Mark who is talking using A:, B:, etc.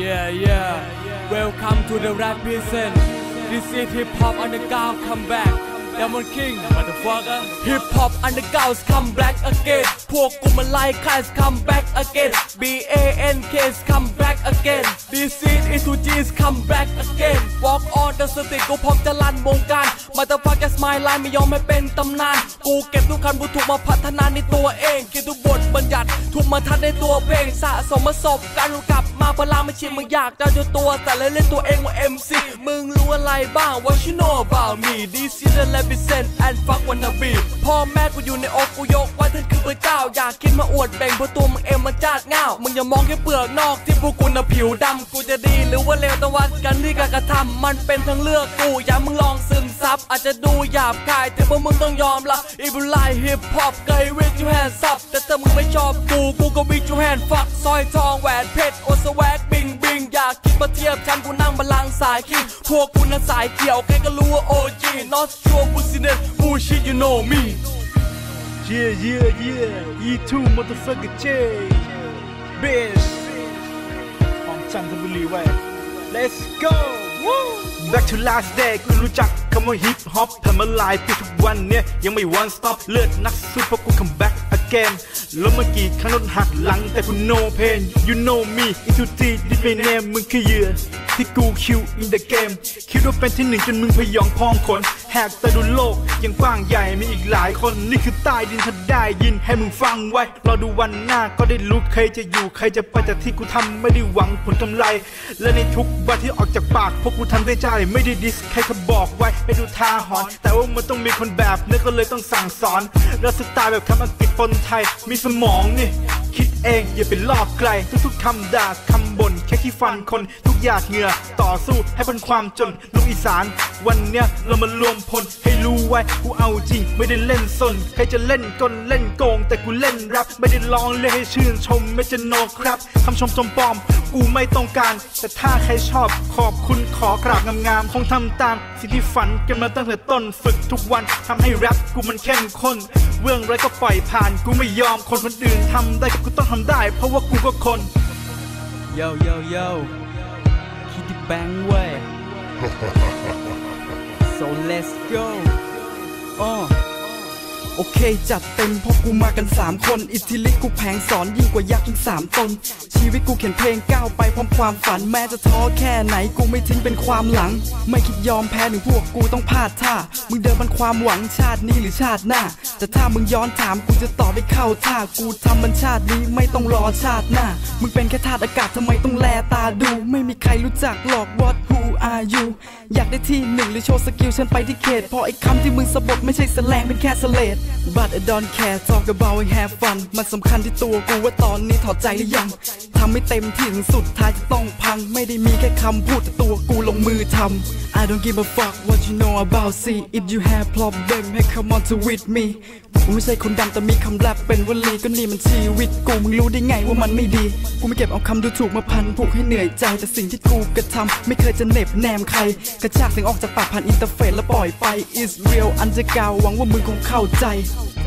A: Yeah, yeah. Welcome to the rap present. This is hip hop underground comeback. Diamond King, motherfucker. Hip hop underground come back again. พวกกูมาไล่ค่าย come back again. B A N K S come back again. This is E to G's come back again. Walk on the street กูพร้อมจะลั่นวงการ Motherfucker smile line ไม่ยอมให้เป็นตำนาน กูเก็บทุกคันบูถูกมาพัฒนาในตัวเองเขียนทุกบทบัญญัติถูกมาทัดในตัวเพลงสะสมประสบการณ์กลับมาพลังไม่ชิมมึงอยากจะเจอตัว แต่เล่นเล่นตัวเองว่า MC มึงรู้อะไรบ้าง What you know about me This is the represent and fuck wanna be พ่อแม่กูอยู่ในอกกูยกไว้ท่านคือพระเจ้า อยากคิดมาอวดแบ่งเพราะตัวมึงเองมันจาดเงามึงอย่ามองแค่เปลือกนอกที่พวกกูน่ะผิวดำกูจะดีหรือว่าเลวตะวัดกันที่การกระทำมันเป็นทั้งเลือกกูอย่ามึงลองซึมซับอาจจะดูหยาบคายแต่พวกมึงต้องยอมละอีบุไลฮิปฮอปเกยวิจูแฮนซับแต่ถ้ามึงไม่ชอบกูกูก็วิจูแฮนฟักสร้อยทองแหวนเพชรโอสแวกบิงบิงอยากคิดมาเทียบฉันกูนั่งบัลลังก์สายคิงพวกกูน่ะสายเกี่ยวใครก็รู้ว่า OG not sure bullshit bullshit you know me
B: Yeah, yeah, yeah. E2 motherfucker J. Bitch. ของจันทบุรีไว้ Let's go Woo Back to last day กูรู้จักคำว่า hip hop ทำมาหลายปีทุกวันเนี่ย ยังไม่ one stop เลือดนักสู้เพราะกู come back again ล้วเมื่อกี้ครั้งรถหักหลังแต่คุณ no pain you know me into T ดิส my name มึงคือเหยื่อ ที่กูคิว in the game คิดว่าเป็นที่หนึ่งจนมึงพยองพองขนแหกตาดูโลกยังกว้างใหญ่มีอีกหลายคน นี่คือใต้ดินถ้าได้ยินให้มึงฟังไว้รอดูวันหน้าก็ได้รู้ใครจะอยู่ใครจะไปจากที่กูทำไม่ได้หวังผลกำไร และในทุกวันที่ออกจากปากพวกกูทำด้ใจไม่ได้ดิสใครเขาบอกไว้ให้ดูทาหอน แต่ว่ามันต้องมีคนแบบนี้ก็เลยต้องสั่งสอนแล้วสไตล์แบบคำอังกฤษปนไทยมีสมองนี่ คิดเองอย่าไปลอกไกล ทุกๆคำด่าคำบ่นแค่ขี้ฟันคนทุกหยาดเหงื่อต่อสู้ให้พ้นความจนลูกอีสาน วันเนี้ยเรามารวมพลให้รู้ไว้กูเอาจริง ไม่ได้เล่นสนใครจะเล่นกลเล่นโกง แต่กูเล่นแรปไม่ได้ลองเล่นให้ชื่นชมไม่จะโนครับคำชมชมปลอมกูไม่ต้องการ แต่ถ้าใครชอบขอบคุณขอกราบงามๆคงทำตามสิ่งที่ฝันกันมาตั้งแต่ต้นฝึกทุกวันทำให้แรปกูมันเข้มข้น เรื่องไรก็ปล่อยผ่านกูไม่ยอมคนคนอื่นทำได้ก็กูต้องทำได้ เพราะว่ากูก็คน
A: Yo yo yo Kitty Bang way So let's go อ้อ โอเค จัดเต็มเพราะกูมากัน 3 คน อิทธิฤทธิ์กูแผงสอนยิ่งกว่ายักษ์ถึง3ตน ชีวิตกูเขียนเพลงก้าวไปพร้อมความฝันแม้จะท้อแค่ไหนกูไม่ทิ้งเป็นความหลัง ไม่คิดยอมแพ้ถึงพวกกูต้องพลาดท่ามึงเดินมันความหวังชาตินี้หรือชาติหน้า แต่ถ้ามึงย้อนถามกูจะตอบไม่เข้าท่ากูทำมันชาตินี้ไม่ต้องรอชาติหน้า มึงเป็นแค่ธาตุอากาศทำไมต้องแลตาดู ไม่มีใครรู้จักหรอก what who are you อยากได้ที่หนึ่งหรือโชว์สกิลฉันไปที่เขตพราะไอ้คำที่มึงสะบดไม่ใช่แสลงเป็นแค่สเลด but I don't care talk about and have fun มันสำคัญที่ตัวกูว่าตอนนี้ถอดใจหรือยังทำไม่เต็มที่ถึงสุดท้ายจะต้องพัง ไม่ได้มีแค่คำพูดแต่ตัวกูลงมือทำ I don't give a fuck what you know about see if you have problem hey come on to with me กูไม่ใช่คนดังแต่มีคำแรปเป็นวลีก็นี่มันชีวิตกูมึงรู้ได้ไงว่ามันไม่ดี กูไม่เก็บเอาคำดูถูกมาพันผูกให้เหนื่อยใจแต่สิ่งที่กูกระทำไม่เคยจะเหน็บแนมใคร กระชากเสียงออกจากปากผ่านอินเทอร์เฟซแล้วปล่อยไป is real อันจะกาวหวังว่ามึงคงเข้าใจ Bye.